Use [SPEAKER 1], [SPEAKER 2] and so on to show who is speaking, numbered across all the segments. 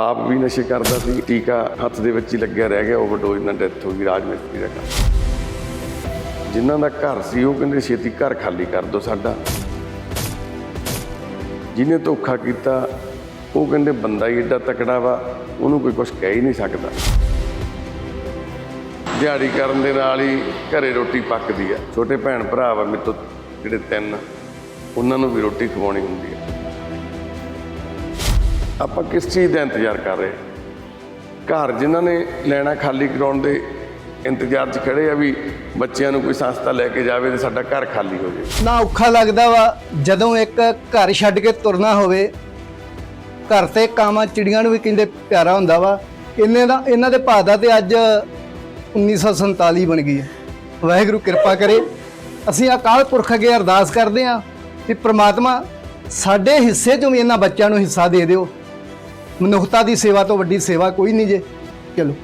[SPEAKER 1] ਬਾਪ ਵੀ ਨਸ਼ੇ ਕਰਦਾ ਸੀ, ਟੀਕਾ ਹੱਥ ਦੇ ਵਿੱਚ ਹੀ ਲੱਗਿਆ ਰਹਿ ਗਿਆ ਓਵਰਡੋਜ਼ ਨਾਲ ਡੈਥ ਹੋ ਗਈ ਰਾਜ ਮਿਸਤਰੀ ਦਾ ਕੰਮ ਜਿਨ੍ਹਾਂ ਦਾ ਘਰ ਸੀ, ਉਹ ਕਹਿੰਦੇ ਛੇਤੀ ਘਰ ਖਾਲੀ ਕਰ ਦਿਓ ਸਾਡਾ। ਜਿਹਨੇ ਧੋਖਾ ਕੀਤਾ, ਉਹ ਕਹਿੰਦੇ ਬੰਦਾ ਹੀ ਏਡਾ ਤਕੜਾ ਵਾ, ਉਹਨੂੰ ਕੋਈ ਕੁਝ ਕਹਿ ਹੀ ਨਹੀਂ ਸਕਦਾ। ਦਿਹਾੜੀ ਕਰਨ ਦੇ ਨਾਲ ਹੀ ਘਰੇ ਰੋਟੀ ਪੱਕਦੀ ਆ। ਛੋਟੇ ਭੈਣ ਭਰਾ ਵਾ ਮੇਰੇ ਤੋਂ, ਜਿਹੜੇ ਤਿੰਨ, ਉਹਨਾਂ ਨੂੰ ਵੀ ਰੋਟੀ ਖਵਾਉਣੀ ਹੁੰਦੀ ਆ। ਆਪਾਂ ਕਿਸ ਚੀਜ਼ ਦਾ ਇੰਤਜ਼ਾਰ ਕਰ ਰਹੇ ਘਰ ਜਿਨ੍ਹਾਂ ਨੇ ਲੈਣਾ ਖਾਲੀ ਕਰਾਉਣ ਦੇ ਇੰਤਜ਼ਾਰ 'ਚ ਖੜੇ ਆ ਵੀ ਬੱਚਿਆਂ ਨੂੰ ਕੋਈ ਸੰਸਥਾ ਲੈ ਕੇ ਜਾਵੇ ਤੇ ਸਾਡਾ ਘਰ ਖਾਲੀ ਹੋ ਜਾਵੇ।
[SPEAKER 2] ਨਾ ਔਖਾ ਲੱਗਦਾ ਵਾ ਜਦੋਂ ਇੱਕ ਘਰ ਛੱਡ ਕੇ ਤੁਰਨਾ ਹੋਵੇ। ਘਰ ਤੇ ਕਾਵਾਂ ਚਿੜੀਆਂ ਨੂੰ ਵੀ ਕਹਿੰਦੇ ਪਿਆਰਾ ਹੁੰਦਾ ਵਾ। ਇਹਨੇ ਦਾ ਇਹਨਾਂ ਦੇ ਭਾਅ ਦਾ ਤੇ ਅੱਜ 1947 ਬਣ ਗਈ ਹੈ। ਵਾਹਿਗੁਰੂ ਕਿਰਪਾ ਕਰੇ। ਅਸੀਂ ਅਕਾਲ ਪੁਰਖ ਅੱਗੇ ਅਰਦਾਸ ਕਰਦੇ ਹਾਂ ਕਿ ਪ੍ਰਮਾਤਮਾ ਸਾਡੇ ਹਿੱਸੇ ਚੋਂ ਵੀ ਇਹਨਾਂ ਬੱਚਿਆਂ ਨੂੰ ਹਿੱਸਾ ਦੇ ਦਿਓ। ਮਨੁੱਖਤਾ ਦੀ ਸੇਵਾ ਤੋਂ ਵੱਡੀ ਸੇਵਾ ਕੋਈ ਨਹੀਂ ਜੇ। ਚਲੋ।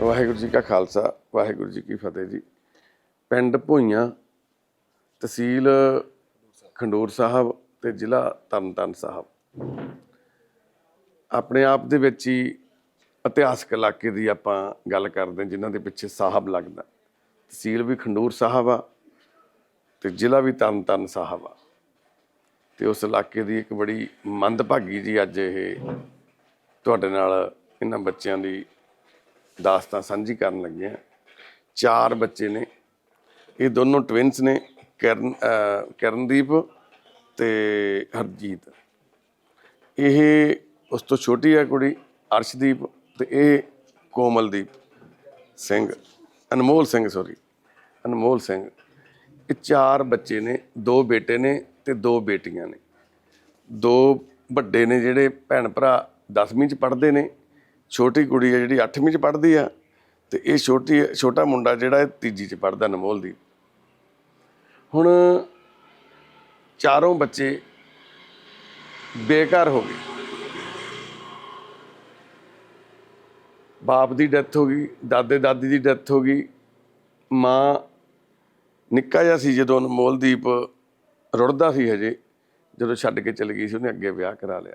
[SPEAKER 1] ਵਾਹਿਗੁਰੂ ਜੀ ਕਾ ਖਾਲਸਾ ਵਾਹਿਗੁਰੂ ਜੀ ਕੀ ਫਤਿਹ ਜੀ। ਪਿੰਡ ਭੋਈਆਂ ਤਹਿਸੀਲ ਖੰਡੂਰ ਸਾਹਿਬ ਤੇ ਜ਼ਿਲ੍ਹਾ ਤਰਨਤਾਰਨ ਸਾਹਿਬ। ਆਪਣੇ ਆਪ ਦੇ ਵਿੱਚ ਹੀ ਇਤਿਹਾਸਕ ਇਲਾਕੇ ਦੀ ਆਪਾਂ ਗੱਲ ਕਰਦੇ ਹਾਂ, ਜਿਨ੍ਹਾਂ ਦੇ ਪਿੱਛੇ ਸਾਹਿਬ ਲੱਗਦਾ। ਤਹਿਸੀਲ ਵੀ ਖੰਡੂਰ ਸਾਹਿਬ ਆ ਤੇ ਜ਼ਿਲ੍ਹਾ ਵੀ ਤਰਨਤਾਰਨ ਸਾਹਿਬ ਆ। ਤੇ ਉਸ ਇਲਾਕੇ ਦੀ ਇੱਕ ਬੜੀ ਮੰਦਭਾਗੀ ਜੀ ਅੱਜ ਇਹ ਤੁਹਾਡੇ ਨਾਲ ਇਹਨਾਂ ਬੱਚਿਆਂ ਦੀ ਦਾਸਤਾਨ ਸਾਂਝੀ ਕਰਨ ਲੱਗੇ ਆ ਚਾਰ ਬੱਚੇ ਨੇ। ਇਹ ਦੋਨੋਂ ਟਵਿੰਸ ਨੇ। ਕਰਨ ਕਰਨਦੀਪ ਤੇ ਹਰਜੀਤ। ਇਹ ਉਸ ਤੋਂ ਛੋਟੀ ਹੈ ਕੁੜੀ, ਅਰਸ਼ਦੀਪ ਤੇ ਇਹ ਕੋਮਲਦੀਪ ਸਿੰਘ, ਅਨਮੋਲ ਸਿੰਘ ਸੌਰੀ ਅਨਮੋਲ ਸਿੰਘ। ਇਹ ਚਾਰ ਬੱਚੇ ਨੇ, ਦੋ ਬੇਟੇ ਨੇ ਤੇ ਦੋ ਬੇਟੀਆਂ ਨੇ। ਦੋ ਵੱਡੇ ਨੇ ਜਿਹੜੇ ਭੈਣ ਭਰਾ 10ਵੀਂ ਚ ਪੜ੍ਹਦੇ ਨੇ, ਛੋਟੀ ਕੁੜੀ ਹੈ ਜਿਹੜੀ 8ਵੀਂ ਚ ਪੜ੍ਹਦੀ ਆ ਤੇ ਇਹ ਛੋਟੀ, ਛੋਟਾ ਮੁੰਡਾ ਜਿਹੜਾ ਇਹ ਤੀਜੀ ਚ ਪੜ੍ਹਦਾ, ਅਨਮੋਲਦੀਪ। ਹੁਣ ਚਾਰੋਂ ਬੱਚੇ ਬੇਕਾਰ ਹੋ ਗਏ। ਬਾਪ ਦੀ ਡੈਥ ਹੋ ਗਈ, ਦਾਦੇ ਦਾਦੀ ਦੀ ਡੈਥ ਹੋ ਗਈ, ਮਾਂ ਨਿੱਕਾ ਜਿਹਾ ਸੀ ਜਦੋਂ ਅਨਮੋਲਦੀਪ ਰੁੜਦਾ ਸੀ ਹਜੇ, ਜਦੋਂ ਛੱਡ ਕੇ ਚਲੀ ਗਈ ਸੀ, ਉਹਨੇ ਅੱਗੇ ਵਿਆਹ ਕਰਾ ਲਿਆ।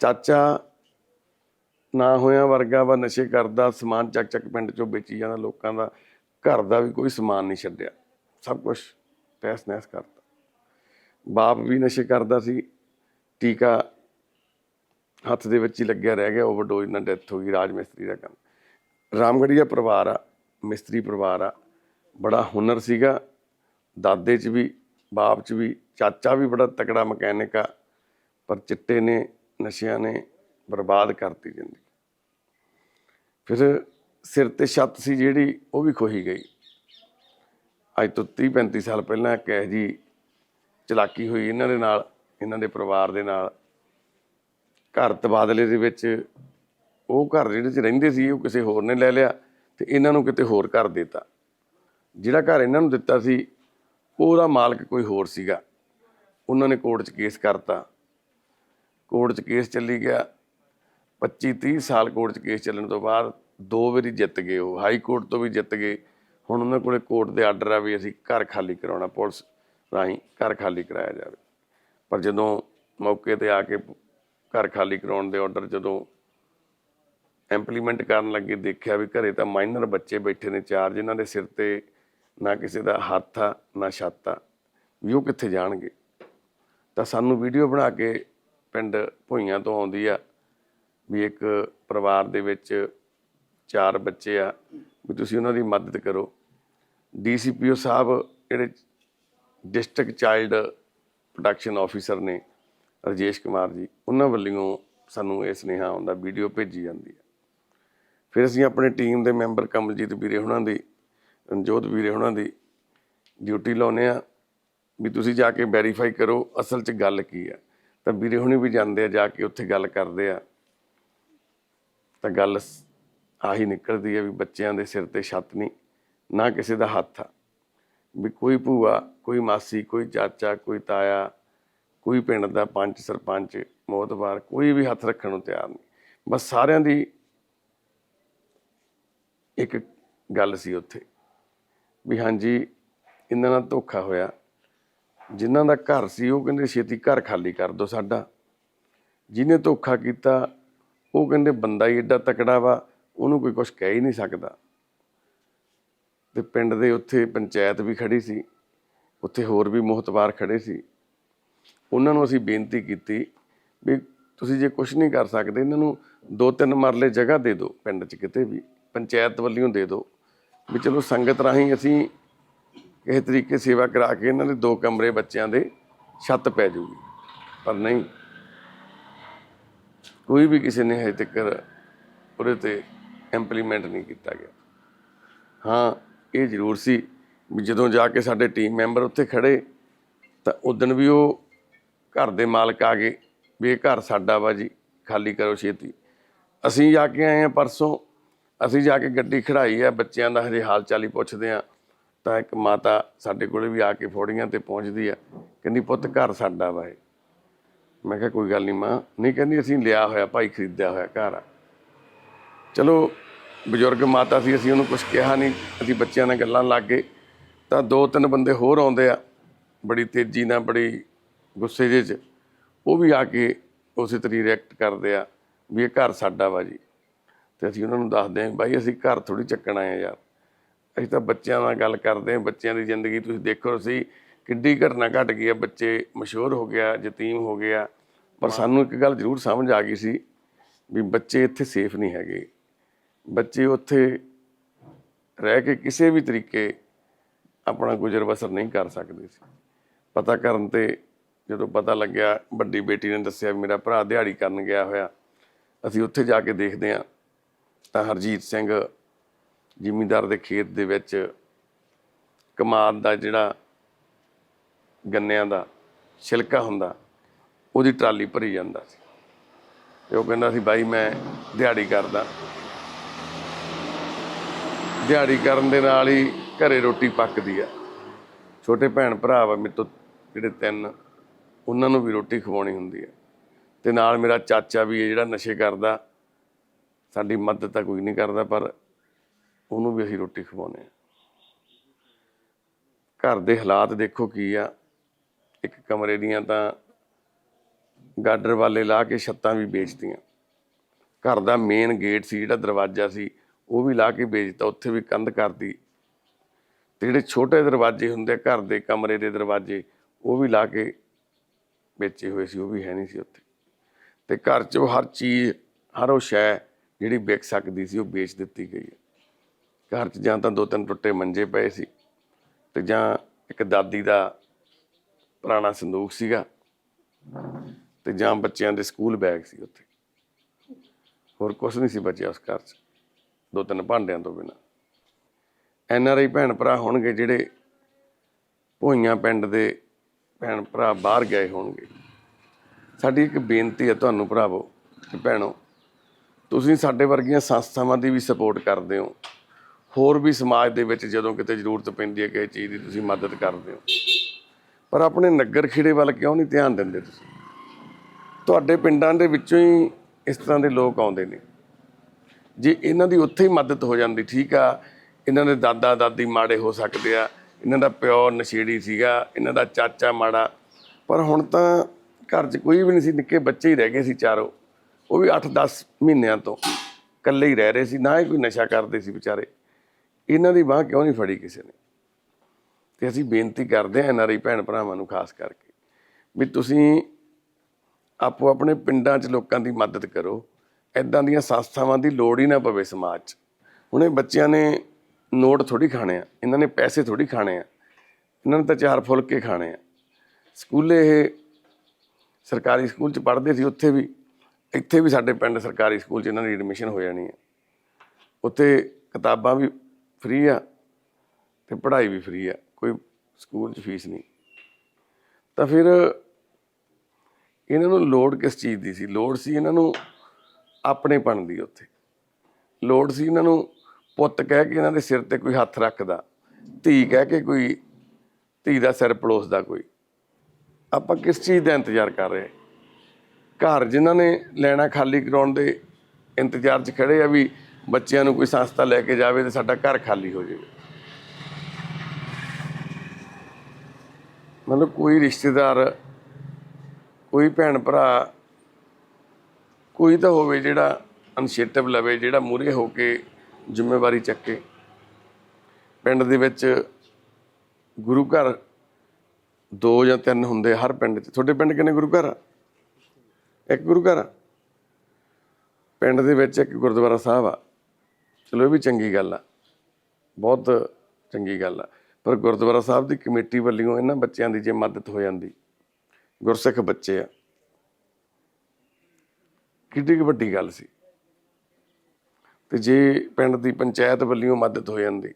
[SPEAKER 1] ਚਾਚਾ ਨਾ ਹੋਇਆ ਵਰਗਾ ਵਾ, ਨਸ਼ੇ ਕਰਦਾ, ਸਮਾਨ ਚੱਕ ਚੱਕ ਪਿੰਡ ਚੋਂ ਵੇਚੀ ਜਾਂਦਾ, ਲੋਕਾਂ ਦਾ ਘਰ ਦਾ ਵੀ ਕੋਈ ਸਮਾਨ ਨਹੀਂ ਛੱਡਿਆ। ਸਭ ਕੁਝ ਤਹਿਸ ਨਹਿਸ ਕਰਤਾ। ਬਾਪ ਵੀ ਨਸ਼ੇ ਕਰਦਾ ਸੀ, ਟੀਕਾ ਹੱਥ ਦੇ ਵਿੱਚ ਹੀ ਲੱਗਿਆ ਰਹਿ ਗਿਆ, ਓਵਰਡੋਜ਼ ਨਾਲ ਡੈਥ ਹੋ ਗਈ, ਰਾਜ ਮਿਸਤਰੀ ਦਾ ਕੰਮ। ਰਾਮਗੜੀਆ ਪਰਿਵਾਰ ਆ, ਮਿਸਤਰੀ ਪਰਿਵਾਰ ਆ, ਬੜਾ ਹੁਨਰ ਸੀਗਾ। ਦਾਦੇ 'ਚ ਵੀ, ਬਾਪ 'ਚ ਵੀ, ਚਾਚਾ ਵੀ ਬੜਾ ਤਕੜਾ ਮਕੈਨਿਕ ਆ, ਪਰ ਚਿੱਟੇ ਨੇ, ਨਸ਼ਿਆਂ ਨੇ ਬਰਬਾਦ ਕਰਤੀ ਜ਼ਿੰਦਗੀ। ਫਿਰ ਸਿਰ ਤੇ ਛੱਤ ਸੀ ਜਿਹੜੀ, ਉਹ ਵੀ ਖੋਹੀ ਗਈ। ਅੱਜ ਤੋਂ 30 35 ਸਾਲ ਪਹਿਲਾਂ ਇੱਕ ਇਹ ਜੀ ਚਲਾਕੀ ਹੋਈ ਇਹਨਾਂ ਦੇ ਨਾਲ, ਇਹਨਾਂ ਦੇ ਪਰਿਵਾਰ ਦੇ ਨਾਲ। ਘਰ ਤਬਾਦਲੇ ਦੇ ਵਿੱਚ ਉਹ ਘਰ ਜਿਹੜੇ ਚ ਰਹਿੰਦੇ ਸੀ, ਉਹ ਕਿਸੇ ਹੋਰ ਨੇ ਲੈ ਲਿਆ ਤੇ ਇਹਨਾਂ ਨੂੰ ਕਿਤੇ ਹੋਰ ਘਰ ਦਿੱਤਾ। ਜਿਹੜਾ ਘਰ ਇਹਨਾਂ ਨੂੰ ਦਿੱਤਾ ਸੀ, ਉਹਦਾ ਮਾਲਕ ਕੋਈ ਹੋਰ ਸੀਗਾ। ਉਹਨਾਂ ਨੇ ਕੋਰਟ 'ਚ ਕੇਸ ਕਰਤਾ। ਕੋਰਟ 'ਚ ਕੇਸ ਚੱਲੀ ਗਿਆ। 25 30 ਸਾਲ ਕੋਰਟ 'ਚ ਕੇਸ ਚੱਲਣ ਤੋਂ ਬਾਅਦ ਦੋ ਵਾਰੀ ਜਿੱਤ ਗਏ ਉਹ, ਹਾਈ ਕੋਰਟ ਤੋਂ ਵੀ ਜਿੱਤ ਗਏ। ਹੁਣ ਉਹਨਾਂ ਕੋਲੇ ਕੋਰਟ ਦੇ ਆਰਡਰ ਆ ਵੀ ਅਸੀਂ ਘਰ ਖਾਲੀ ਕਰਾਉਣਾ, ਪੁਲਿਸ ਰਾਹੀਂ ਘਰ ਖਾਲੀ ਕਰਾਇਆ ਜਾਵੇ। ਪਰ ਜਦੋਂ ਮੌਕੇ ਤੇ ਆ ਕੇ ਘਰ ਖਾਲੀ ਕਰਾਉਣ ਦੇ ਆਰਡਰ ਜਦੋਂ ਇੰਪਲੀਮੈਂਟ ਕਰਨ ਲੱਗੇ, ਦੇਖਿਆ ਵੀ ਘਰੇ ਤਾਂ ਮਾਈਨਰ ਬੱਚੇ ਬੈਠੇ ਨੇ ਚਾਰ, ਜਿਨ੍ਹਾਂ ਦੇ ਸਿਰ ਤੇ ਨਾ ਕਿਸੇ ਦਾ ਹੱਥ ਆ, ਨਾ ਛੱਤ ਆ, ਵੀ ਉਹ ਕਿੱਥੇ ਜਾਣਗੇ? ਤਾਂ ਸਾਨੂੰ ਵੀਡੀਓ ਬਣਾ ਕੇ ਪਿੰਡ ਭੋਈਆਂ ਤੋਂ ਆਉਂਦੀ ਆ ਵੀ ਇੱਕ ਪਰਿਵਾਰ ਦੇ ਵਿੱਚ ਚਾਰ ਬੱਚੇ ਆ ਵੀ ਤੁਸੀਂ ਉਹਨਾਂ ਦੀ ਮਦਦ ਕਰੋ। ਡੀਸੀਪੀਓ ਸਾਹਿਬ ਜਿਹੜੇ ਡਿਸਟ੍ਰਿਕਟ ਚਾਈਲਡ ਪ੍ਰੋਟੈਕਸ਼ਨ ਆਫੀਸਰ ਨੇ ਰਜੇਸ਼ ਕੁਮਾਰ ਜੀ, ਉਹਨਾਂ ਵੱਲੋਂ ਸਾਨੂੰ ਇਹ ਸੁਨੇਹਾ ਆਉਂਦਾ ਵੀਡੀਓ ਭੇਜੀ ਜਾਂਦੀ ਹੈ। ਫਿਰ ਅਸੀਂ ਆਪਣੇ ਟੀਮ ਦੇ ਮੈਂਬਰ ਕਮਲਜੀਤ ਵੀਰੇ ਉਹਨਾਂ ਦੀ, ਰਣਜੋਤ ਵੀਰੇ ਉਹਨਾਂ ਦੀ ਡਿਊਟੀ ਲਾਉਨੇ ਆ ਵੀ ਤੁਸੀਂ ਜਾ ਕੇ ਵੈਰੀਫਾਈ ਕਰੋ ਅਸਲ 'ਚ ਗੱਲ ਕੀ ਆ ਤਾਂ ਵੀਰੇ ਹੁਣੀ ਵੀ ਜਾਂਦੇ ਆ, ਜਾ ਕੇ ਉੱਥੇ ਗੱਲ ਕਰਦੇ ਆ। ਤਾਂ ਗੱਲ ਆਹੀ ਨਿਕਲਦੀ ਹੈ ਵੀ ਬੱਚਿਆਂ ਦੇ ਸਿਰ ਤੇ ਛੱਤ ਨਹੀਂ, ਨਾ ਕਿਸੇ ਦਾ ਹੱਥ ਆ। ਵੀ ਕੋਈ ਭੂਆ, ਕੋਈ ਮਾਸੀ, ਕੋਈ ਚਾਚਾ, ਕੋਈ ਤਾਇਆ, ਕੋਈ ਪਿੰਡ ਦਾ ਪੰਚ ਸਰਪੰਚ, ਮੋਤਬਾਰ, ਕੋਈ ਵੀ ਹੱਥ ਰੱਖਣ ਨੂੰ ਤਿਆਰ ਨਹੀਂ। ਬਸ ਸਾਰਿਆਂ ਦੀ ਇੱਕ ਗੱਲ ਸੀ ਉੱਥੇ, ਵੀ ਹਾਂਜੀ, ਇਹਨਾਂ ਨਾਲ ਧੋਖਾ ਹੋਇਆ। ਜਿਨ੍ਹਾਂ ਦਾ ਘਰ ਸੀ, ਉਹ ਕਹਿੰਦੇ ਛੇਤੀ ਘਰ ਖਾਲੀ ਕਰ ਦਿਓ ਸਾਡਾ। ਜਿਹਨੇ ਧੋਖਾ ਕੀਤਾ, ਉਹ ਕਹਿੰਦੇ ਬੰਦਾ ਹੀ ਐਡਾ ਤਕੜਾ ਵਾ ਉਹਨੂੰ ਕੋਈ ਕੁਝ ਕਹਿ ਹੀ ਨਹੀਂ ਸਕਦਾ। ਤੇ ਪਿੰਡ ਦੇ ਉੱਥੇ ਪੰਚਾਇਤ ਵੀ ਖੜੀ ਸੀ, ਉੱਥੇ ਹੋਰ ਵੀ ਮੁਹਤਵਾਰ ਖੜੇ ਸੀ। ਉਹਨਾਂ ਨੂੰ ਅਸੀਂ ਬੇਨਤੀ ਕੀਤੀ ਵੀ ਤੁਸੀਂ ਜੇ ਕੁਝ ਨਹੀਂ ਕਰ ਸਕਦੇ, ਇਹਨਾਂ ਨੂੰ ਦੋ ਤਿੰਨ ਮਰਲੇ ਜਗ੍ਹਾ ਦੇ ਦਿਓ, ਪਿੰਡ 'ਚ ਕਿਤੇ ਵੀ, ਪੰਚਾਇਤ ਵੱਲੋਂ ਦੇ ਦਿਓ। ਵੀ ਚਲੋ ਸੰਗਤ ਰਾਹੀਂ ਅਸੀਂ ਕਿਸੇ ਤਰੀਕੇ ਸੇਵਾ ਕਰਾ ਕੇ ਇਹਨਾਂ ਦੇ ਦੋ ਕਮਰੇ ਬੱਚਿਆਂ ਦੇ ਛੱਤ ਪੈ ਜੂਗੀ, ਪਰ ਨਹੀਂ। ਕੋਈ ਵੀ ਕਿਸੇ ਨੇ ਹਜੇ ਤੱਕ ਉਹਦੇ ਤੇ ਇੰਪਲੀਮੈਂਟ ਨਹੀਂ ਕੀਤਾ ਗਿਆ। ਹਾਂ, ਇਹ ਜ਼ਰੂਰ ਸੀ ਵੀ ਜਦੋਂ ਜਾ ਕੇ ਸਾਡੇ ਟੀਮ ਮੈਂਬਰ ਉੱਥੇ ਖੜੇ, ਤਾਂ ਉਦੋਂ ਵੀ ਉਹ ਘਰ ਦੇ ਮਾਲਕ ਆ ਗਏ ਵੀ ਇਹ ਘਰ ਸਾਡਾ ਵਾ ਜੀ, ਖਾਲੀ ਕਰੋ ਛੇਤੀ। ਅਸੀਂ ਜਾ ਕੇ ਆਏ ਆ ਪਰਸੋਂ, ਅਸੀਂ ਜਾ ਕੇ ਗੱਡੀ ਖੜਾਈ ਆ, ਬੱਚਿਆਂ ਦਾ ਹਜੇ ਹਾਲ ਚਾਲ ਹੀ ਪੁੱਛਦੇ ਆ ਤਾਂ ਇੱਕ ਮਾਤਾ ਸਾਡੇ ਕੋਲੇ ਵੀ ਆ ਕੇ ਫੋੜੀਆਂ ਤੇ ਪਹੁੰਚਦੀ ਆ, ਕਹਿੰਦੀ, ਪੁੱਤ, ਘਰ ਸਾਡਾ ਵਾ ਇਹ। ਮੈਂ ਕਿਹਾ, ਕੋਈ ਗੱਲ ਨਹੀਂ ਮਾਂ। ਨਹੀਂ ਕਹਿੰਦੀ, ਅਸੀਂ ਲਿਆ ਹੋਇਆ, ਭਾਈ ਖਰੀਦਿਆ ਹੋਇਆ ਘਰ ਆ। ਚਲੋ ਬਜ਼ੁਰਗ ਮਾਤਾ ਸੀ ਅਸੀਂ ਉਹਨੂੰ ਕੁਝ ਕਿਹਾ ਨਹੀਂ। ਅਸੀਂ ਬੱਚਿਆਂ ਨਾਲ ਗੱਲਾਂ ਲੱਗ ਗਏ। ਤਾਂ ਦੋ ਤਿੰਨ ਬੰਦੇ ਹੋਰ ਆਉਂਦੇ ਆ ਬੜੀ ਤੇਜ਼ੀ ਨਾਲ ਬੜੀ ਗੁੱਸੇ ਜਿਹੇ 'ਚ। ਉਹ ਵੀ ਆ ਕੇ ਉਸੇ ਤਰੀ ਰਿਐਕਟ ਕਰਦੇ ਆ ਵੀ ਇਹ ਘਰ ਸਾਡਾ ਵਾ ਜੀ। ਤੇ ਅਸੀਂ ਉਹਨਾਂ ਨੂੰ ਦੱਸਦੇ ਆਂ ਬਾਈ ਅਸੀਂ ਘਰ ਥੋੜੀ ਚੱਕਣ ਆਏ ਆ ਯਾਰ। ਅਸੀਂ ਤਾਂ ਬੱਚਿਆਂ ਨਾਲ ਗੱਲ ਕਰਦੇ ਆਂ ਬੱਚਿਆਂ ਦੀ ਜ਼ਿੰਦਗੀ ਤੁਸੀਂ ਦੇਖੋ ਸੀ ਕਿੱਡੀ ਘਟਨਾ ਘਟ ਗਈ ਆ। ਬੱਚੇ ਮਸ਼ਹੂਰ ਹੋ ਗਿਆ ਯਤੀਮ ਹੋ ਗਿਆ। ਪਰ ਸਾਨੂੰ ਇੱਕ ਗੱਲ ਜ਼ਰੂਰ ਸਮਝ ਆ ਗਈ ਸੀ ਵੀ ਬੱਚੇ ਇੱਥੇ ਸੇਫ ਨਹੀਂ ਹੈਗੇ। ਬੱਚੇ ਉੱਥੇ ਰਹਿ ਕੇ ਕਿਸੇ ਵੀ ਤਰੀਕੇ ਆਪਣਾ ਗੁਜ਼ਰ ਬਸਰ ਨਹੀਂ ਕਰ ਸਕਦੇ ਸੀ। ਪਤਾ ਕਰਨ ਤੇ ਜਦੋਂ ਪਤਾ ਲੱਗਿਆ, ਵੱਡੀ ਬੇਟੀ ਨੇ ਦੱਸਿਆ ਮੇਰਾ ਭਰਾ ਦਿਹਾੜੀ ਕਰਨ ਗਿਆ ਹੋਇਆ। ਅਸੀਂ ਉੱਥੇ ਜਾ ਕੇ ਦੇਖਦੇ ਹਾਂ ਤਾਂ ਹਰਜੀਤ ਸਿੰਘ ਜ਼ਿਮੀਂਦਾਰ ਦੇ ਖੇਤ ਦੇ ਵਿੱਚ ਕਮਾਦ ਦਾ ਜਿਹੜਾ ਗੰਨਿਆਂ ਦਾ ਛਿਲਕਾ ਹੁੰਦਾ, ਉਹਦੀ ਟਰਾਲੀ ਭਰੀ ਜਾਂਦਾ ਸੀ। ਤੇ ਉਹ ਕਹਿੰਦਾ ਸੀ, ਬਾਈ, ਮੈਂ ਦਿਹਾੜੀ ਕਰਦਾ। ਦਿਹਾੜੀ ਕਰਨ ਦੇ ਨਾਲ ਹੀ ਘਰੇ ਰੋਟੀ ਪੱਕਦੀ ਆ। ਛੋਟੇ ਭੈਣ ਭਰਾ ਵਾ ਮੇਰੇ ਤੋਂ ਜਿਹੜੇ ਤਿੰਨ, ਉਹਨਾਂ ਨੂੰ ਵੀ ਰੋਟੀ ਖਵਾਉਣੀ ਹੁੰਦੀ ਆ। ਤੇ ਨਾਲ ਮੇਰਾ ਚਾਚਾ ਵੀ ਹੈ ਜਿਹੜਾ ਨਸ਼ੇ ਕਰਦਾ। ਸਾਡੀ ਮਦਦ ਤਾਂ ਕੋਈ ਨਹੀਂ ਕਰਦਾ, ਪਰ ਉਹਨੂੰ ਵੀ ਅਸੀਂ ਰੋਟੀ ਖਵਾਉਂਦੇ ਆ। ਘਰ ਦੇ ਹਾਲਾਤ ਦੇਖੋ ਕੀ ਆ। ਇੱਕ ਕਮਰੇ ਦੀਆਂ ਤਾਂ ਗਾਡਰ ਵਾਲੇ ਲਾ ਕੇ ਛੱਤਾਂ ਵੀ ਵੇਚਦੀਆਂ ਘਰ ਦਾ ਮੇਨ ਗੇਟ ਸੀ ਜਿਹੜਾ ਦਰਵਾਜ਼ਾ ਸੀ ਉਹ ਵੀ ਲਾ ਕੇ ਵੇਚਤਾ ਉੱਥੇ ਵੀ ਕੰਧ ਕਰਦੀ ਤੇ ਜਿਹੜੇ ਛੋਟੇ ਦਰਵਾਜ਼ੇ ਹੁੰਦੇ ਘਰ ਦੇ ਕਮਰੇ ਦੇ ਦਰਵਾਜ਼ੇ, ਉਹ ਵੀ ਲਾ ਕੇ ਵੇਚੇ ਹੋਏ ਸੀ, ਉਹ ਵੀ ਹੈ ਨਹੀਂ ਸੀ ਉੱਥੇ। ਤੇ ਘਰ 'ਚ ਉਹ ਹਰ ਚੀਜ਼, ਹਰ ਉਹ ਸ਼ੈ ਜਿਹੜੀ ਵਿਕ ਸਕਦੀ ਸੀ, ਉਹ ਵੇਚ ਦਿੱਤੀ ਗਈ ਹੈ। ਘਰ 'ਚ ਜਾਂ ਤਾਂ ਦੋ ਤਿੰਨ ਟੁੱਟੇ ਮੰਜੇ ਪਏ ਸੀ, ਤੇ ਜਾਂ ਇੱਕ ਦਾਦੀ ਦਾ ਪੁਰਾਣਾ ਸੰਦੂਕ ਸੀਗਾ, ਤੇ ਜਾਂ ਬੱਚਿਆਂ ਦੇ ਸਕੂਲ ਬੈਗ ਸੀ ਉੱਥੇ। ਹੋਰ ਕੁਝ ਨਹੀਂ ਸੀ ਬਚਿਆ ਉਸ ਘਰ 'ਚ। ਦੋ ਤਿੰਨ ਭਾਂਡਿਆਂ ਤੋਂ ਬਿਨਾ। ਐਨ ਆਰ ਆਈ ਭੈਣ ਭਰਾ ਹੋਣਗੇ ਜਿਹੜੇ ਭੋਈਆਂ ਪਿੰਡ ਦੇ ਭੈਣ ਭਰਾ ਬਾਹਰ ਗਏ ਹੋਣਗੇ। ਸਾਡੀ ਇੱਕ ਬੇਨਤੀ ਹੈ ਤੁਹਾਨੂੰ ਭਰਾਵੋ ਤੇ ਭੈਣੋ, ਤੁਸੀਂ ਸਾਡੇ ਵਰਗੀਆਂ ਸੰਸਥਾਵਾਂ ਦੀ ਵੀ ਸਪੋਰਟ ਕਰਦੇ ਹੋ। ਹੋਰ ਵੀ ਸਮਾਜ ਦੇ ਵਿੱਚ ਜਦੋਂ ਕਿਤੇ ਜ਼ਰੂਰਤ ਪੈਂਦੀ ਹੈ ਕਿਸੇ ਚੀਜ਼ ਦੀ ਤੁਸੀਂ ਮਦਦ ਕਰਦੇ ਹੋ। ਪਰ ਆਪਣੇ ਨਗਰ ਖੇੜੇ ਵੱਲ ਕਿਉਂ ਨਹੀਂ ਧਿਆਨ ਦਿੰਦੇ ਤੁਸੀਂ? ਤੁਹਾਡੇ ਪਿੰਡਾਂ ਦੇ ਵਿੱਚੋਂ ਹੀ ਇਸ ਤਰ੍ਹਾਂ ਦੇ ਲੋਕ ਆਉਂਦੇ ਨੇ। ਜੇ ਇਹਨਾਂ ਦੀ ਉੱਥੇ ਹੀ ਮਦਦ ਹੋ ਜਾਂਦੀ, ਠੀਕ ਆ। ਇਹਨਾਂ ਦੇ ਦਾਦਾ ਦਾਦੀ ਮਾੜੇ ਹੋ ਸਕਦੇ ਆ। ਇਹਨਾਂ ਦਾ ਪਿਓ ਨਸ਼ੇੜੀ ਸੀਗਾ, ਇਹਨਾਂ ਦਾ ਚਾਚਾ ਮਾੜਾ। ਪਰ ਹੁਣ ਤਾਂ ਘਰ 'ਚ ਕੋਈ ਵੀ ਨਹੀਂ ਸੀ, ਨਿੱਕੇ ਬੱਚੇ ਹੀ ਰਹਿ ਗਏ ਸੀ ਚਾਰੋਂ। ਉਹ ਵੀ 8-10 ਮਹੀਨਿਆਂ ਤੋਂ ਇਕੱਲੇ ਹੀ ਰਹਿ ਰਹੇ ਸੀ, ਨਾ ਹੀ ਕੋਈ ਨਸ਼ਾ ਕਰਦੇ ਸੀ ਵਿਚਾਰੇ। ਇਹਨਾਂ ਦੀ ਬਾਹ ਕਿਉਂ ਨਹੀਂ ਫੜੀ ਕਿਸੇ ਨੇ? ਤੇ ਅਸੀਂ ਬੇਨਤੀ ਕਰਦੇ ਹਾਂ ਐਨਆਰਆਈ ਭੈਣ ਭਰਾਵਾਂ ਨੂੰ ਖਾਸ ਕਰਕੇ ਵੀ ਤੁਸੀਂ ਆਪੋ ਆਪਣੇ ਪਿੰਡਾਂ 'ਚ ਲੋਕਾਂ ਦੀ ਮਦਦ ਕਰੋ। ਐਦਾਂ ਦੀਆਂ ਸੰਸਥਾਵਾਂ ਦੀ ਲੋੜ ਹੀ ਨਾ ਪਵੇ ਸਮਾਜ 'ਚ। ਹੁਣ ਇਹ ਬੱਚਿਆਂ ਨੇ ਨੋਟ ਥੋੜੀ ਖਾਣੇ ਆ, ਇਹਨਾਂ ਨੇ ਪੈਸੇ ਥੋੜੀ ਖਾਣੇ ਆ, ਇਹਨਾਂ ਨੇ ਤਾਂ ਚਾਰ ਫੁਲਕੇ ਖਾਣੇ ਆ। ਸਕੂਲੇ ਇਹ ਸਰਕਾਰੀ ਸਕੂਲ 'ਚ ਪੜ੍ਹਦੇ ਸੀ, ਉੱਥੇ ਵੀ, ਇੱਥੇ ਵੀ ਸਾਡੇ ਪਿੰਡ ਸਰਕਾਰੀ ਸਕੂਲ 'ਚ ਇਹਨਾਂ ਦੀ ਐਡਮਿਸ਼ਨ ਹੋ ਜਾਣੀ ਹੈ ਉੱਥੇ ਕਿਤਾਬਾਂ ਵੀ ਫ੍ਰੀ ਆ ਤੇ ਪੜ੍ਹਾਈ ਵੀ ਫ੍ਰੀ ਆ, ਕੋਈ ਸਕੂਲ 'ਚ ਫੀਸ ਨਹੀਂ। ਤਾਂ ਫਿਰ ਇਹਨਾਂ ਨੂੰ ਲੋੜ ਕਿਸ ਚੀਜ਼ ਦੀ ਸੀ? ਲੋੜ ਸੀ ਇਹਨਾਂ ਨੂੰ ਆਪਣੇਪਣ ਦੀ ਉੱਥੇ। ਲੋੜ ਸੀ ਇਹਨਾਂ ਨੂੰ ਪੁੱਤ ਕਹਿ ਕੇ ਇਹਨਾਂ ਦੇ ਸਿਰ ਤੇ ਕੋਈ ਹੱਥ ਰੱਖਦਾ, ਧੀ ਕਹਿ ਕੇ ਕੋਈ, ਧੀ ਦਾ ਸਿਰ ਪਲੋਸਦਾ ਕੋਈ। ਆਪਾਂ ਕਿਸ ਚੀਜ਼ ਦਾ ਇੰਤਜ਼ਾਰ ਕਰ ਰਹੇ ਘਰ ਜਿਨ੍ਹਾਂ ਨੇ ਲੈਣਾ ਖਾਲੀ ਕਰਾਉਣ ਦੇ ਇੰਤਜ਼ਾਰ 'ਚ ਖੜੇ ਆ ਵੀ ਬੱਚਿਆਂ ਨੂੰ ਕੋਈ ਸੰਸਥਾ ਲੈ ਕੇ ਜਾਵੇ ਤੇ ਸਾਡਾ ਘਰ ਖਾਲੀ ਹੋ ਜਾਵੇ। ਮਤਲਬ ਕੋਈ ਰਿਸ਼ਤੇਦਾਰ, ਕੋਈ ਭੈਣ ਭਰਾ ਕੋਈ ਤਾਂ ਹੋਵੇ ਜਿਹੜਾ ਇਨੀਸ਼ੀਏਟਿਵ ਲਵੇ, ਜਿਹੜਾ ਮੂਰੇ ਹੋ ਕੇ ਜ਼ਿੰਮੇਵਾਰੀ ਚੱਕੇ। ਪਿੰਡ ਦੇ ਵਿੱਚ ਗੁਰੂ ਘਰ ਦੋ ਜਾਂ ਤਿੰਨ ਹੁੰਦੇ ਹਰ ਪਿੰਡ 'ਚ। ਤੁਹਾਡੇ ਪਿੰਡ ਕਿੰਨੇ ਗੁਰੂ ਘਰ ਆ? ਇੱਕ ਗੁਰੂ ਘਰ ਆ? ਪਿੰਡ ਦੇ ਵਿੱਚ ਇੱਕ ਗੁਰਦੁਆਰਾ ਸਾਹਿਬ ਆ। ਚਲੋ ਇਹ ਵੀ ਚੰਗੀ ਗੱਲ ਆ। ਬਹੁਤ ਚੰਗੀ ਗੱਲ ਆ। ਪਰ ਗੁਰਦੁਆਰਾ ਸਾਹਿਬ ਦੀ ਕਮੇਟੀ ਵੱਲੋਂ ਇਹਨਾਂ ਬੱਚਿਆਂ ਦੀ ਜੇ ਮਦਦ ਹੋ ਜਾਂਦੀ, ਗੁਰਸਿੱਖ ਬੱਚੇ ਆ। ਕਿੱਡੀ ਕੁ ਵੱਡੀ ਗੱਲ ਸੀ। ਤੇ ਜੇ ਪਿੰਡ ਦੀ ਪੰਚਾਇਤ ਵੱਲੋਂ ਮਦਦ ਹੋ ਜਾਂਦੀ,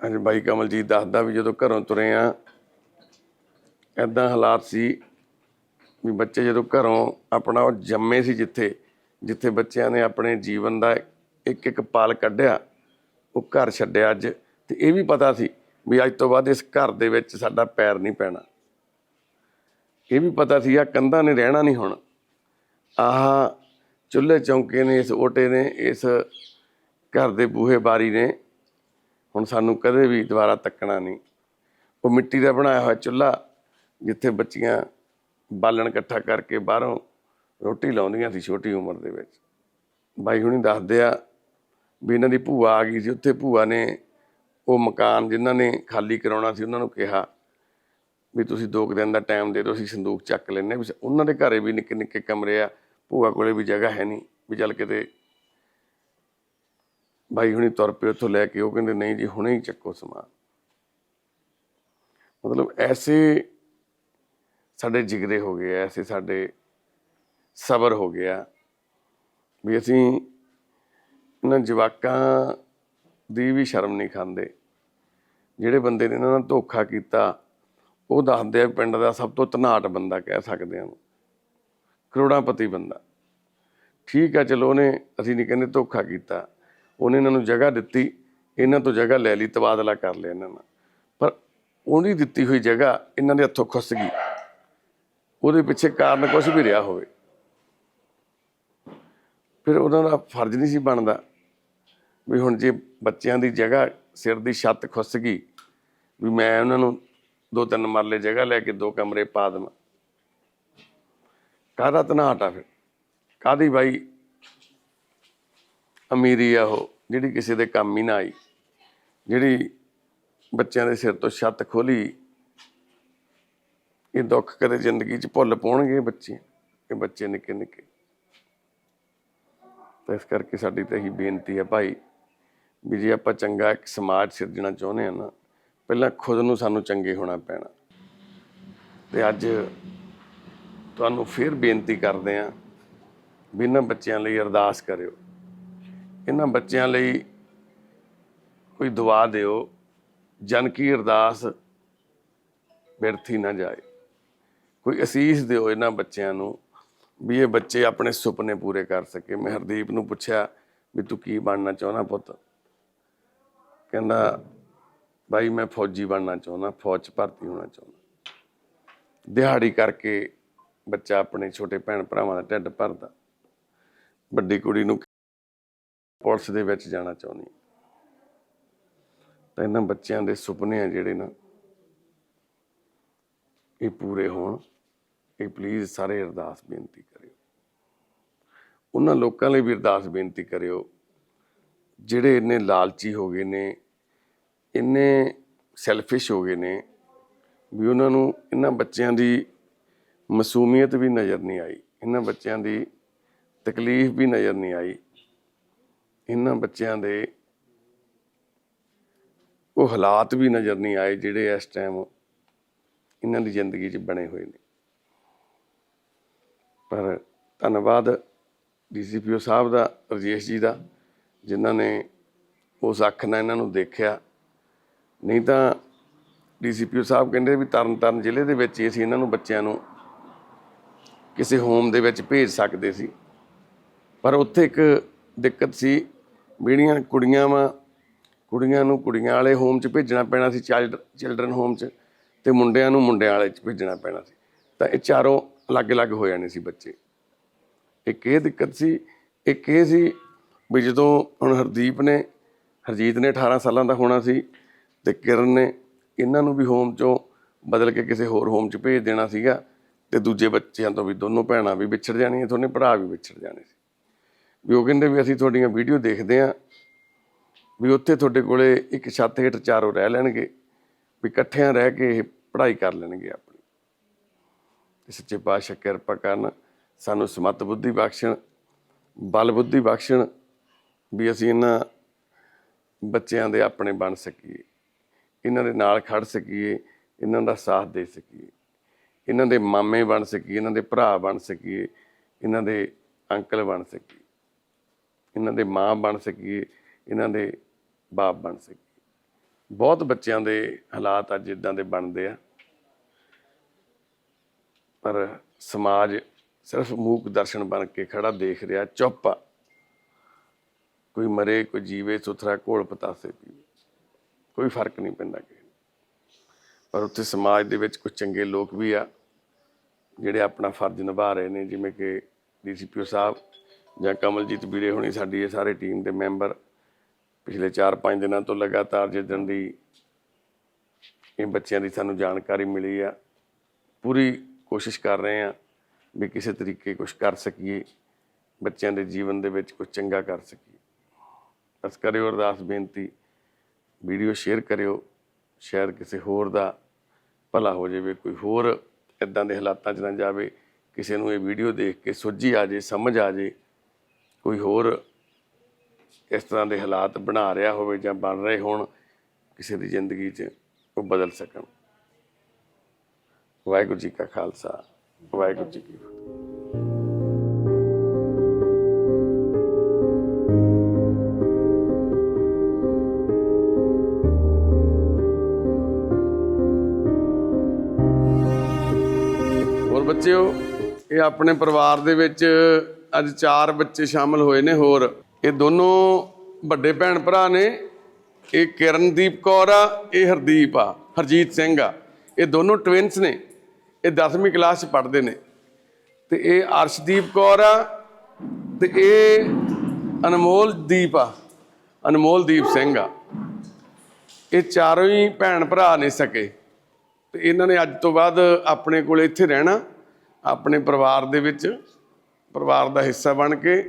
[SPEAKER 1] ਅੱਜ ਬਾਈ ਕਮਲਜੀਤ ਦੱਸਦਾ ਵੀ ਜਦੋਂ ਘਰੋਂ ਤੁਰੇ ਆ ਐਦਾਂ ਹਾਲਾਤ ਸੀ ਵੀ ਬੱਚੇ ਜਦੋਂ ਘਰੋਂ ਆਪਣਾ ਉਹ ਜੰਮੇ ਸੀ ਜਿੱਥੇ ਜਿੱਥੇ ਬੱਚਿਆਂ ਨੇ ਆਪਣੇ ਜੀਵਨ ਦਾ ਇੱਕ ਇੱਕ ਪਲ ਕੱਢਿਆ, ਉਹ ਘਰ ਛੱਡਿਆ ਅੱਜ। ਤੇ ਇਹ ਵੀ ਪਤਾ ਸੀ ਵੀ ਅੱਜ ਤੋਂ ਬਾਅਦ ਇਸ ਘਰ ਦੇ ਵਿੱਚ ਸਾਡਾ ਪੈਰ ਨਹੀਂ ਪੈਣਾ। ਇਹ ਵੀ ਪਤਾ ਸੀ ਆ ਕੰਧਾਂ ਨੇ ਰਹਿਣਾ ਨਹੀਂ ਹੁਣ। ਆਹ ਚੁੱਲ੍ਹੇ ਚੌਂਕੇ ਨੇ, ਇਸ ਓਟੇ ਨੇ, ਇਸ ਘਰ ਦੇ ਬੂਹੇ ਬਾਰੀ ਨੇ। ਹੁਣ ਸਾਨੂੰ ਕਦੇ ਵੀ ਦੁਬਾਰਾ ਤੱਕਣਾ ਨਹੀਂ। ਉਹ ਮਿੱਟੀ ਦਾ ਬਣਾਇਆ ਹੋਇਆ ਚੁੱਲ੍ਹਾ, ਜਿੱਥੇ ਬੱਚੀਆਂ ਬਾਲਣ ਇਕੱਠਾ ਕਰਕੇ ਬਾਹਰੋਂ ਰੋਟੀ ਲਾਉਂਦੀਆਂ ਸੀ ਛੋਟੀ ਉਮਰ ਦੇ ਵਿੱਚ। ਬਾਈ ਹੁਣੀ ਦੱਸਦੇ ਆ ਵੀ ਇਹਨਾਂ ਦੀ ਭੂਆ ਆ ਗਈ ਸੀ, ਉੱਥੇ ਭੂਆ ਨੇ ਉਹ ਮਕਾਨ ਜਿਨ੍ਹਾਂ ਨੇ ਖਾਲੀ ਕਰਾਉਣਾ ਸੀ, ਉਹਨਾਂ ਨੂੰ ਕਿਹਾ ਵੀ ਤੁਸੀਂ ਦੋ ਕੁ ਦਿਨ ਦਾ ਟਾਈਮ ਦੇ ਦਿਓ ਅਸੀਂ ਸੰਦੂਕ ਚੱਕ ਲੈਨੇ ਵੀ ਉਹਨਾਂ ਦੇ ਘਰੇ ਵੀ ਨਿੱਕੇ ਨਿੱਕੇ ਕਮਰੇ ਆ ਭੂਆ ਕੋਲੇ ਵੀ ਜਗ੍ਹਾ ਹੈ ਨਹੀਂ। ਵੀ ਚੱਲ ਕਿਤੇ ਬਾਈ ਹੁਣੀ ਤੁਰ ਪਏ ਉੱਥੋਂ ਲੈ ਕੇ ਉਹ ਕਹਿੰਦੇ ਨਹੀਂ ਜੀ ਹੁਣੇ ਹੀ ਚੱਕੋ ਸਮਾਨ। ਮਤਲਬ ਐਸੇ ਸਾਡੇ ਜਿਗਰੇ ਹੋ ਗਏ ਆ, ਐਸੇ ਸਾਡੇ ਸਬਰ ਹੋ ਗਿਆ ਵੀ ਅਸੀਂ ਇਹਨਾਂ ਜਵਾਕਾਂ ਦੀ ਵੀ ਸ਼ਰਮ ਨਹੀਂ ਖਾਂਦੇ। ਜਿਹੜੇ ਬੰਦੇ ਨੇ ਇਹਨਾਂ ਨਾਲ ਧੋਖਾ ਕੀਤਾ ਉਹ ਦੱਸਦੇ ਆ ਪਿੰਡ ਦਾ ਸਭ ਤੋਂ ਧਨਾਟ ਬੰਦਾ ਕਹਿ ਸਕਦੇ ਹਾਂ ਉਹਨੂੰ। ਕਰੋੜਾਪਤੀ ਬੰਦਾ। ਠੀਕ ਆ, ਚਲੋ ਉਹਨੇ, ਅਸੀਂ ਨਹੀਂ ਕਹਿੰਦੇ ਧੋਖਾ ਕੀਤਾ। ਉਹਨੇ ਇਹਨਾਂ ਨੂੰ ਜਗ੍ਹਾ ਦਿੱਤੀ, ਇਹਨਾਂ ਤੋਂ ਜਗ੍ਹਾ ਲੈ ਲਈ, ਤਬਾਦਲਾ ਕਰ ਲਿਆ ਇਹਨਾਂ ਨਾਲ। ਪਰ ਉਹਦੀ ਦਿੱਤੀ ਹੋਈ ਜਗ੍ਹਾ ਇਹਨਾਂ ਦੇ ਹੱਥੋਂ ਖੁੱਸ ਗਈ। ਉਹਦੇ ਪਿੱਛੇ ਕਾਰਨ ਕੁਝ ਵੀ ਰਿਹਾ ਹੋਵੇ। ਫਿਰ ਉਹਨਾਂ ਦਾ ਫਰਜ਼ ਨਹੀਂ ਸੀ ਬਣਦਾ ਵੀ ਹੁਣ ਜੇ ਬੱਚਿਆਂ ਦੀ ਜਗ੍ਹਾ ਸਿਰ ਦੀ ਛੱਤ ਖੁੱਸ ਗਈ, ਵੀ ਮੈਂ ਉਹਨਾਂ ਨੂੰ ਦੋ ਤਿੰਨ ਮਰਲੇ ਜਗ੍ਹਾ ਲੈ ਕੇ ਦੋ ਕਮਰੇ ਪਾ ਦੇਵਾਂ। ਕਾਹਦਾ ਤਨਾਹਟ ਆ ਫਿਰ? ਕਾਦੀ ਬਾਈ ਅਮੀਰੀ ਆ ਉਹ, ਜਿਹੜੀ ਕਿਸੇ ਦੇ ਕੰਮ ਹੀ ਨਾ ਆਈ, ਜਿਹੜੀ ਬੱਚਿਆਂ ਦੇ ਸਿਰ ਤੋਂ ਛੱਤ ਖੋਲੀ। ਇਹ ਦੁੱਖ ਕਦੇ ਜ਼ਿੰਦਗੀ 'ਚ ਭੁੱਲ ਪਾਉਣਗੇ ਬੱਚੇ, ਇਹ ਬੱਚੇ ਨਿੱਕੇ ਨਿੱਕੇ। ਤਾਂ ਇਸ ਕਰਕੇ ਸਾਡੀ ਤਾਂ ਇਹੀ ਬੇਨਤੀ ਹੈ ਭਾਈ, ਵੀ ਜੇ ਆਪਾਂ ਚੰਗਾ ਇੱਕ ਸਮਾਜ ਸਿਰਜਣਾ ਚਾਹੁੰਦੇ ਆ ਨਾ ਪਹਿਲਾਂ ਖੁਦ ਨੂੰ ਸਾਨੂੰ ਚੰਗੇ ਹੋਣਾ ਪੈਣਾ। ਤੇ ਅੱਜ ਤੁਹਾਨੂੰ ਫਿਰ ਬੇਨਤੀ ਕਰਦੇ ਆ ਵੀ ਇਹਨਾਂ ਬੱਚਿਆਂ ਲਈ ਅਰਦਾਸ ਕਰਿਓ। ਇਹਨਾਂ ਬੱਚਿਆਂ ਲਈ ਕੋਈ ਦੁਆ ਦਿਓ, ਜਨ ਕੀ ਅਰਦਾਸ ਬਿਰਥੀ ਨਾ ਜਾਏ। ਕੋਈ ਅਸੀਸ ਦਿਓ ਇਹਨਾਂ ਬੱਚਿਆਂ ਨੂੰ, ਵੀ ਇਹ ਬੱਚੇ ਆਪਣੇ ਸੁਪਨੇ ਪੂਰੇ ਕਰ ਸਕੇ। ਮੈਂ ਹਰਦੀਪ ਨੂੰ ਪੁੱਛਿਆ, ਵੀ ਤੂੰ ਕੀ ਬਣਨਾ ਚਾਹੁੰਦਾ ਪੁੱਤ? ਕਹਿੰਦਾ ਬਾਈ, ਮੈਂ ਫੌਜੀ ਬਣਨਾ ਚਾਹੁੰਦਾ, ਫੌਜ 'ਚ ਭਰਤੀ ਹੋਣਾ ਚਾਹੁੰਦਾ। ਦਿਹਾੜੀ ਕਰਕੇ ਬੱਚਾ ਆਪਣੇ ਛੋਟੇ ਭੈਣ ਭਰਾਵਾਂ ਦਾ ਢਿੱਡ ਭਰਦਾ। ਵੱਡੀ ਕੁੜੀ ਨੂੰ ਪੁਲਿਸ ਦੇ ਵਿੱਚ ਜਾਣਾ ਚਾਹੁੰਦੀ ਤਾਂ ਇਹਨਾਂ ਬੱਚਿਆਂ ਦੇ ਸੁਪਨੇ ਆ ਜਿਹੜੇ ਨਾ, ਇਹ ਪੂਰੇ ਹੋਣ। ਇਹ ਪਲੀਜ਼ ਸਾਰੇ ਅਰਦਾਸ ਬੇਨਤੀ ਕਰਿਓ। ਉਹਨਾਂ ਲੋਕਾਂ ਲਈ ਵੀ ਅਰਦਾਸ ਬੇਨਤੀ ਕਰਿਓ, ਜਿਹੜੇ ਇੰਨੇ ਲਾਲਚੀ ਹੋ ਗਏ ਨੇ ਇੰਨੇ ਸੈਲਫਿਸ਼ ਹੋ ਗਏ ਨੇ ਵੀ ਉਹਨਾਂ ਨੂੰ ਇਹਨਾਂ ਬੱਚਿਆਂ ਦੀ ਮਾਸੂਮੀਅਤ ਵੀ ਨਜ਼ਰ ਨਹੀਂ ਆਈ, ਇਹਨਾਂ ਬੱਚਿਆਂ ਦੀ ਤਕਲੀਫ ਵੀ ਨਜ਼ਰ ਨਹੀਂ ਆਈ, ਇਹਨਾਂ ਬੱਚਿਆਂ ਦੇ ਉਹ ਹਾਲਾਤ ਵੀ ਨਜ਼ਰ ਨਹੀਂ ਆਏ ਜਿਹੜੇ ਇਸ ਟਾਈਮ ਇਹਨਾਂ ਦੀ ਜ਼ਿੰਦਗੀ 'ਚ ਬਣੇ ਹੋਏ ਨੇ। ਪਰ ਧੰਨਵਾਦ ਡੀਸੀਪੀਓ ਸਾਹਿਬ ਦਾ, ਰਜੇਸ਼ ਜੀ ਦਾ, ਜਿਨ੍ਹਾਂ ਨੇ ਉਸ ਅੱਖ ਨਾਲ ਇਹਨਾਂ ਨੂੰ ਦੇਖਿਆ ਨਹੀਂ ਤਾਂ ਡੀਸੀਪੀਓ ਸਾਹਿਬ ਕਹਿੰਦੇ ਵੀ ਤਰਨਤਾਰਨ ਜ਼ਿਲ੍ਹੇ ਦੇ ਵਿੱਚ ਹੀ ਅਸੀਂ ਇਹਨਾਂ ਨੂੰ ਬੱਚਿਆਂ ਨੂੰ ਕਿਸੇ ਹੋਮ ਦੇ ਵਿੱਚ ਭੇਜ ਸਕਦੇ ਸੀ। ਪਰ ਉੱਥੇ ਇੱਕ ਦਿੱਕਤ ਸੀ ਜਿਹੜੀਆਂ ਕੁੜੀਆਂ ਵਾ, ਕੁੜੀਆਂ ਨੂੰ ਕੁੜੀਆਂ ਵਾਲੇ ਹੋਮ 'ਚ ਭੇਜਣਾ ਪੈਣਾ ਸੀ ਚਾਈਲਡ ਚਿਲਡਰਨ ਹੋਮ 'ਚ ਤੇ ਮੁੰਡਿਆਂ ਨੂੰ ਮੁੰਡਿਆਂ ਵਾਲੇ 'ਚ ਭੇਜਣਾ ਪੈਣਾ ਸੀ। ਤਾਂ ਇਹ ਚਾਰੋਂ ਅਲੱਗ-ਅਲੱਗ ਹੋ ਜਾਣੇ ਸੀ ਬੱਚੇ। ਇੱਕ ਇਹ ਦਿੱਕਤ ਸੀ, ਇੱਕ ਇਹ ਸੀ ਵੀ ਜਦੋਂ ਹੁਣ ਹਰਦੀਪ ਨੇ, ਹਰਜੀਤ ਨੇ 18 ਸਾਲਾਂ ਦਾ ਹੋਣਾ ਸੀ ਤੇ ਕਿਰਨ ਨੇ ਇਹਨਾਂ ਨੂੰ ਵੀ ਹੋਮ ਚੋਂ ਬਦਲ ਕੇ ਕਿਸੇ ਹੋਰ ਹੋਮ 'ਚ ਭੇਜ ਦੇਣਾ ਸੀਗਾ ਤੇ ਦੂਜੇ ਬੱਚਿਆਂ ਤੋਂ ਵੀ, ਦੋਨੋਂ ਭੈਣਾਂ ਵੀ ਵਿਛੜ ਜਾਣੀਆਂ, ਦੋਨੇ ਭਰਾ ਵੀ ਵਿਛੜ ਜਾਣੇ ਸੀ। ਵੀ ਉਹ ਕਹਿੰਦੇ ਵੀ ਅਸੀਂ ਤੁਹਾਡੀਆਂ ਵੀਡੀਓ ਦੇਖਦੇ ਆਂ ਵੀ ਉੱਥੇ ਤੁਹਾਡੇ ਕੋਲੇ ਇੱਕ ਛੱਤ ਹੇਠ ਚਾਰੋਂ ਰਹਿ ਲੈਣਗੇ, ਵੀ ਇਕੱਠਿਆਂ ਰਹਿ ਕੇ ਇਹ ਪੜ੍ਹਾਈ ਕਰ ਲੈਣਗੇ ਆਪਣੀ। ਤੇ ਸੱਚੇ ਪਾਤਸ਼ਾਹ ਕਿਰਪਾ ਕਰਨ, ਸਾਨੂੰ ਸਮਤ ਬੁੱਧੀ ਬਖਸ਼ਣ, ਬਲ ਬੁੱਧੀ ਬਖਸ਼ਣ ਵੀ ਅਸੀਂ ਇਹਨਾਂ ਬੱਚਿਆਂ ਦੇ ਆਪਣੇ ਬਣ ਸਕੀਏ। ਇਹਨਾਂ ਦੇ ਨਾਲ ਖੜ ਸਕੀਏ, ਇਹਨਾਂ ਦਾ ਸਾਥ ਦੇ ਸਕੀਏ। ਇਹਨਾਂ ਦੇ ਮਾਮੇ ਬਣ ਸਕੀਏ, ਇਹਨਾਂ ਦੇ ਭਰਾ ਬਣ ਸਕੀਏ, ਇਹਨਾਂ ਦੇ ਅੰਕਲ ਬਣ ਸਕੀਏ। ਇਹਨਾਂ ਦੇ ਮਾਂ ਬਣ ਸਕੀਏ, ਇਹਨਾਂ ਦੇ ਬਾਪ ਬਣ ਸਕੀਏ। ਬਹੁਤ ਬੱਚਿਆਂ ਦੇ ਹਾਲਾਤ ਅੱਜ ਇਦਾਂ ਦੇ ਬਣਦੇ ਆ। ਪਰ ਸਮਾਜ ਸਿਰਫ ਮੂਕ ਦਰਸ਼ਨ ਬਣ ਕੇ ਖੜਾ ਦੇਖ ਰਿਹਾ, ਚੁੱਪ ਕੋਈ ਮਰੇ, ਕੋਈ ਜੀਵੇ, ਸੁਥਰਾ ਘੋਲ ਪਤਾਸੇ ਪੀਵੇ ਕੋਈ ਫ਼ਰਕ ਨਹੀਂ ਪੈਂਦਾ ਕਿਸੇ ਪਰ ਉੱਥੇ ਸਮਾਜ ਦੇ ਵਿੱਚ ਕੁਝ ਚੰਗੇ ਲੋਕ ਵੀ ਆ, ਜਿਹੜੇ ਆਪਣਾ ਫਰਜ਼ ਨਿਭਾ ਰਹੇ ਨੇ, ਜਿਵੇਂ ਕਿ ਡੀਸੀਪੀਓ ਸਾਹਿਬ ਜਾਂ ਕਮਲਜੀਤ ਵੀਰੇ ਹੋਣੀ ਸਾਡੀ ਇਹ ਸਾਰੇ ਟੀਮ ਦੇ ਮੈਂਬਰ। ਪਿਛਲੇ 4-5 ਦਿਨਾਂ ਤੋਂ ਲਗਾਤਾਰ ਜਿੱਦਣ ਦੀ ਇਹ ਬੱਚਿਆਂ ਦੀ ਸਾਨੂੰ ਜਾਣਕਾਰੀ ਮਿਲੀ ਆ, ਪੂਰੀ ਕੋਸ਼ਿਸ਼ ਕਰ ਰਹੇ ਆ ਵੀ ਕਿਸੇ ਤਰੀਕੇ ਕੁਝ ਕਰ ਸਕੀਏ, ਬੱਚਿਆਂ ਦੇ ਜੀਵਨ ਦੇ ਵਿੱਚ ਕੁਝ ਚੰਗਾ ਕਰ ਸਕੀਏ। ਬਸ ਕਰਿਓ ਅਰਦਾਸ, ਬੇਨਤੀ ਵੀਡੀਓ ਸ਼ੇਅਰ ਕਰਿਓ, ਸ਼ਾਇਦ ਕਿਸੇ ਹੋਰ ਦਾ ਭਲਾ ਹੋ ਜਾਵੇ, ਕੋਈ ਹੋਰ ਇਦਾਂ ਦੇ ਹਾਲਾਤਾਂ 'ਚ ਨਾ ਜਾਵੇ, ਕਿਸੇ ਨੂੰ ਇਹ ਵੀਡੀਓ ਦੇਖ ਕੇ ਸੋਝੀ ਆ ਜੇ ਸਮਝ ਆ ਜੇ ਕੋਈ ਹੋਰ ਇਸ ਤਰ੍ਹਾਂ ਦੇ ਹਾਲਾਤ ਬਣਾ ਰਿਹਾ ਹੋਵੇ ਜਾਂ ਬਣ ਰਹੇ ਹੋਣ, ਕਿਸੇ ਦੀ ਜ਼ਿੰਦਗੀ 'ਚ ਉਹ ਬਦਲ ਸਕਣ। ਵਾਹਿਗੁਰੂ ਜੀ ਕਾ ਖਾਲਸਾ, ਵਾਹਿਗੁਰੂ ਜੀ ਕੀ ਫਤਿਹ। ਬੱਚਿਓ ਇਹ ਆਪਣੇ ਪਰਿਵਾਰ ਦੇ ਵਿੱਚ ਅੱਜ ਚਾਰ ਬੱਚੇ ਸ਼ਾਮਲ ਹੋਏ ਨੇ, ਹੋਰ। ਇਹ ਦੋਨੋਂ ਵੱਡੇ ਭੈਣ ਭਰਾ ਨੇ। ਇਹ ਕਿਰਨਦੀਪ ਕੌਰ ਆ, ਇਹ ਹਰਦੀਪ ਆ, ਹਰਜੀਤ ਸਿੰਘ ਆ। ਇਹ ਦੋਨੋਂ ਟਵਿੰਸ ਨੇ। ਇਹ 10ਵੀਂ ਕਲਾਸ ਚ ਪੜ੍ਹਦੇ ਨੇ। ਤੇ ਇਹ ਅਰਸ਼ਦੀਪ ਕੌਰ ਆ ਤੇ ਇਹ ਅਨਮੋਲ ਦੀਪ ਆ ਅਨਮੋਲ ਦੀਪ ਸਿੰਘ ਆ। ਇਹ ਚਾਰੋਂ ਹੀ ਭੈਣ ਭਰਾ ਨੇ ਸਕੇ। ਤੇ ਇਹਨਾਂ ਨੇ ਅੱਜ ਤੋਂ ਬਾਅਦ ਆਪਣੇ ਕੋਲ ਇੱਥੇ ਰਹਿਣਾ। ਆਪਣੇ ਪਰਿਵਾਰ ਦੇ ਵਿੱਚ ਪਰਿਵਾਰ ਦਾ ਹਿੱਸਾ ਬਣ ਕੇ